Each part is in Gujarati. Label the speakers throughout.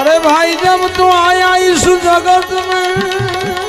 Speaker 1: अरे भाई जब तू आया इस जगत में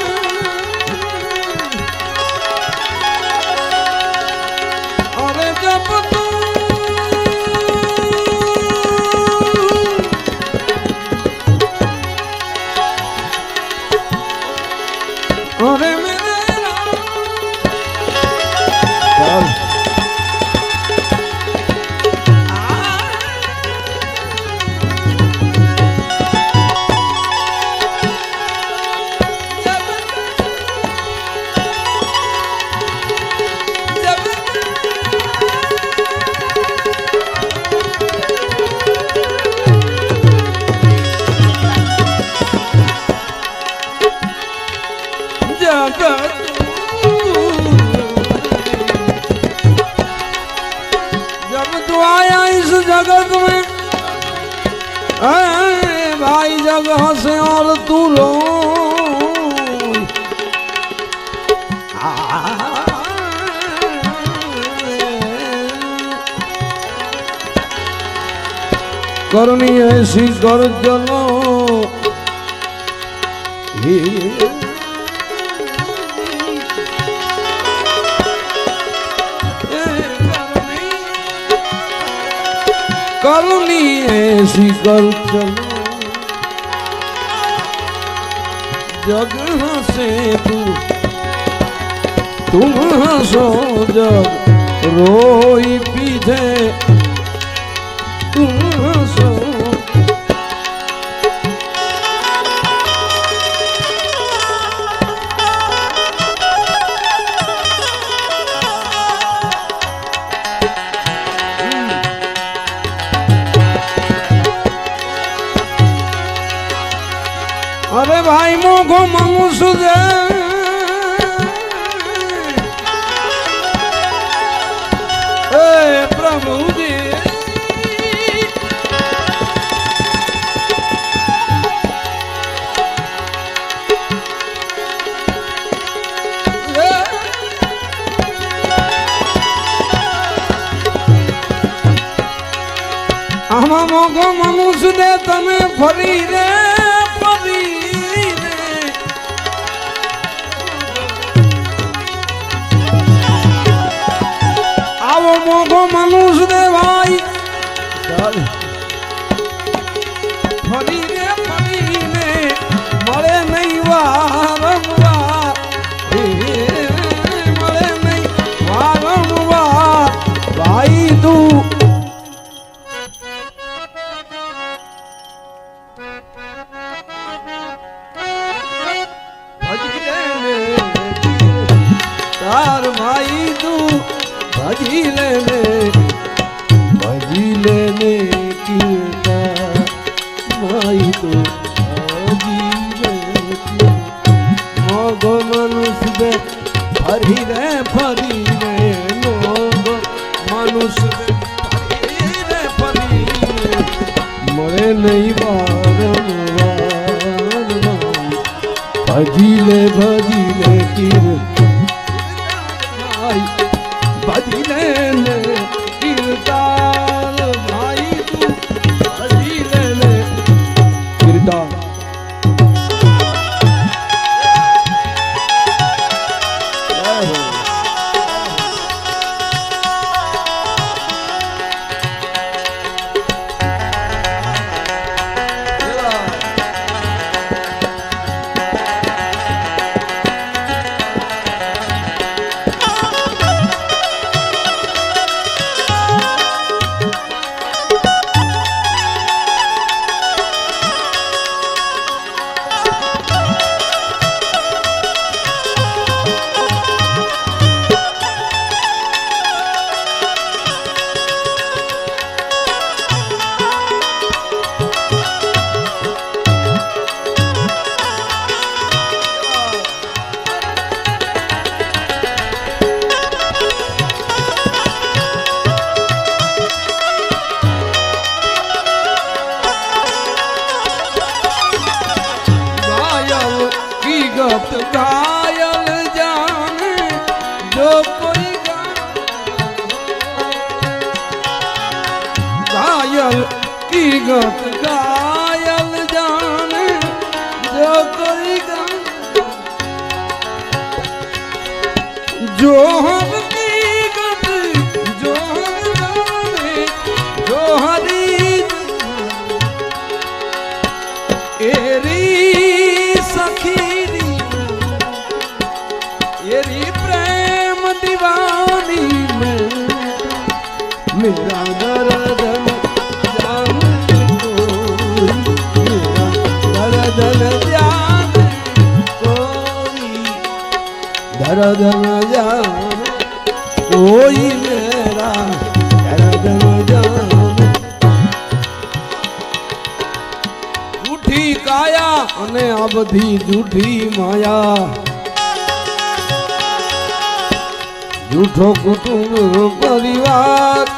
Speaker 1: કરણી એસી કરજનો કરણી એસી કરજનો જગ હસે તું તું હસો જગ રોઈ પીધે તું પ્રભુજી આમાં મોગો મમુસ ને તમે ફરી રે રે ફરી ભાઈ તું ભજી લે મોગો મનુષ્ય ફરી રે ફરી રે મોગો ગત ગાયલ જાણે જો કોઈ જોહર પ્રેમ દિવાની મેરા દરદન શરદન જાન કોઈ કાયા અને આ બધી જૂઠી માયા. જૂઠો કુટુંબ પરિવાર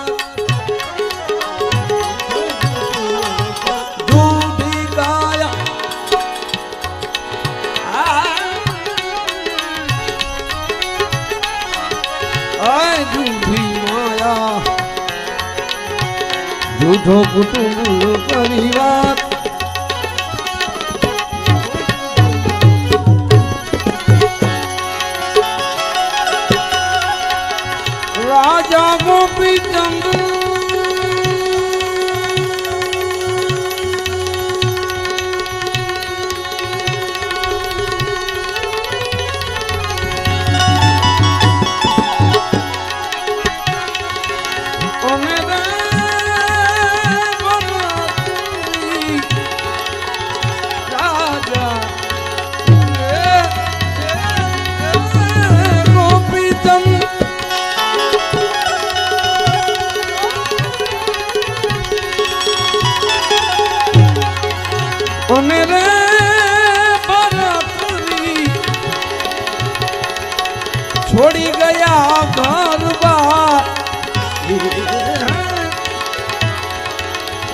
Speaker 1: ગયા ઘર બાર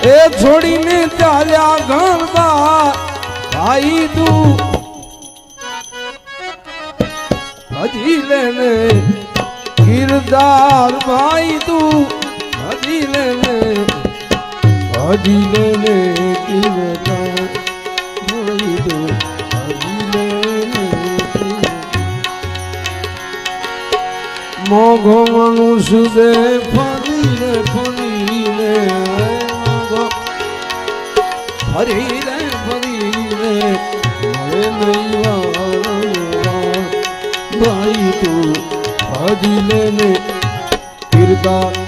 Speaker 1: એ છોડીને ચાલ્યા બાર ભાઈ તું હજી લેને કિરદાર ભાઈ તું હજી લેને હજી લેને કિરદાર કિરદાર. મોઘો મનુષ્ય દે ફરીને ફરીને ફરીને ફરીને મળે નહીં. ભાઈ તું હજી લેને કિરદાર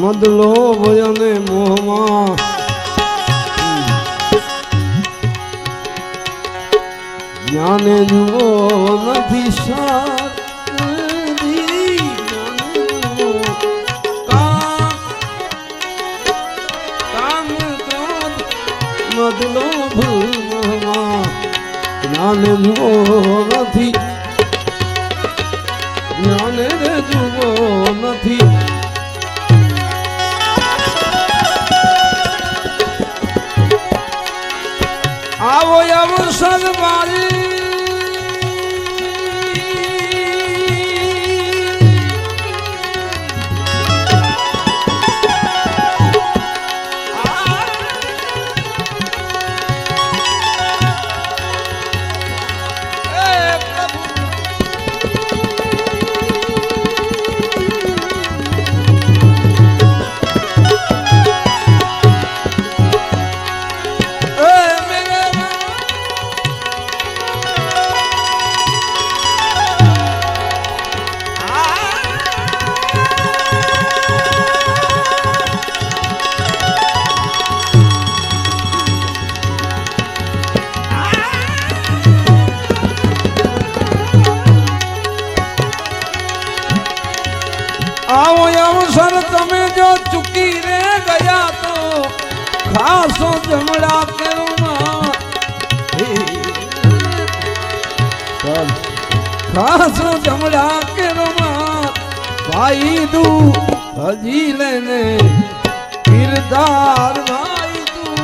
Speaker 1: મદ લોભ અને મોહમાં. જ્ઞાને જુઓ નથી સાર. કામ ક્રોધ મદ લોભ મોહમાં જ્ઞાને જુઓ નથી. જ્ઞાને જુઓ નથી. i'm Molly. ખાસો જમડા ચાલ. ખાસો જમડા કેરોમાં. ભાઈ તું હજી લેને કિરદાર ભાઈ તું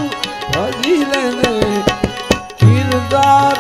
Speaker 1: હજી લેને કિરદાર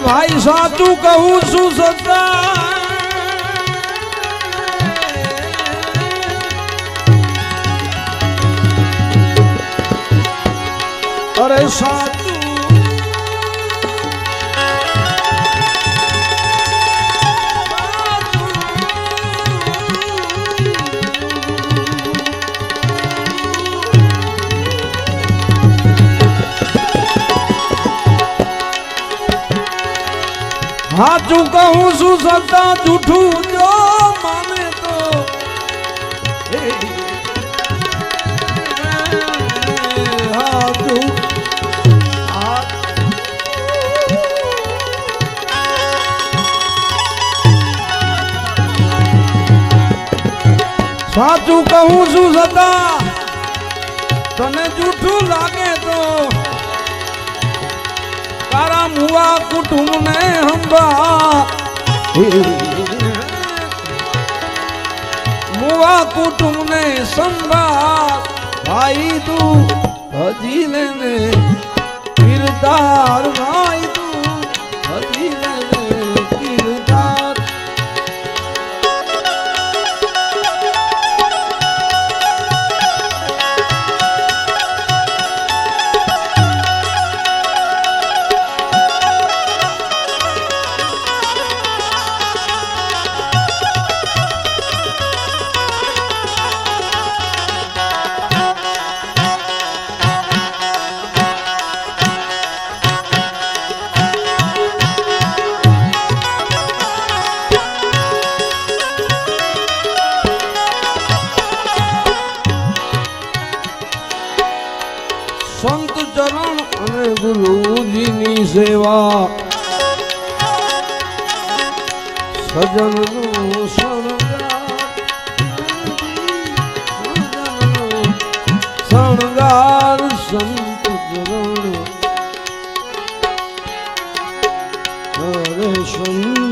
Speaker 1: ભાઈ સાચું કહું છું સદા અરે સાચું હાચું કહું છું, સત્તા જૂઠું જો માને તો. હાચું. સાચું કહું છું સદા તને જૂઠું લાગે તો. મુવા કુટુંબ ને હંબા. મુવા કુટુંબ ને સંભા ભાઈ તું હજી લેને કિરદાર ભાઈ તું હજી લેને સંત ચરણ હરે સંત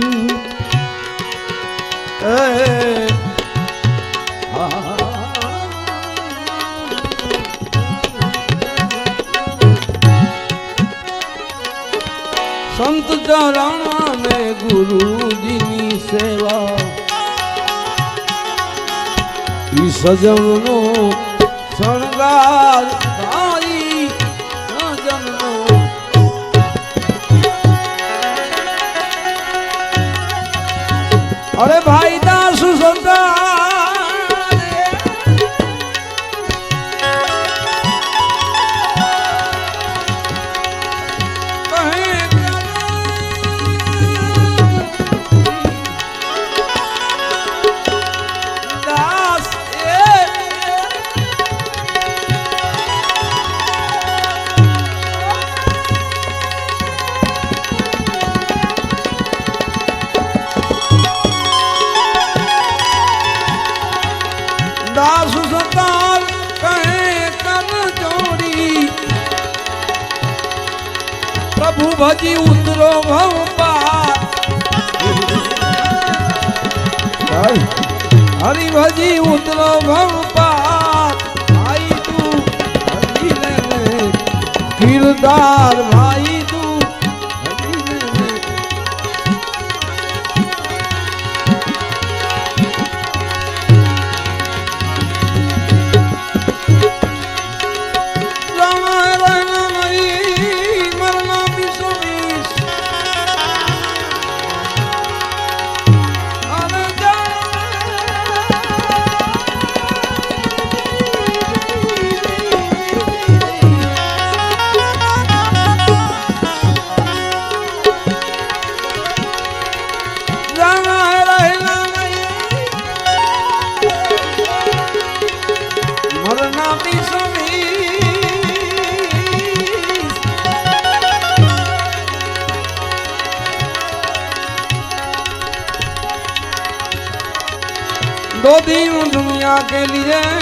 Speaker 1: સંત ચરણ ને ગુરુજીની સેવા. ઈ ભજી ઉતરો હરી ભજી ઉતરો ભવ પાર ભાઈ તું હરી લે લે. કિરદાર के लिए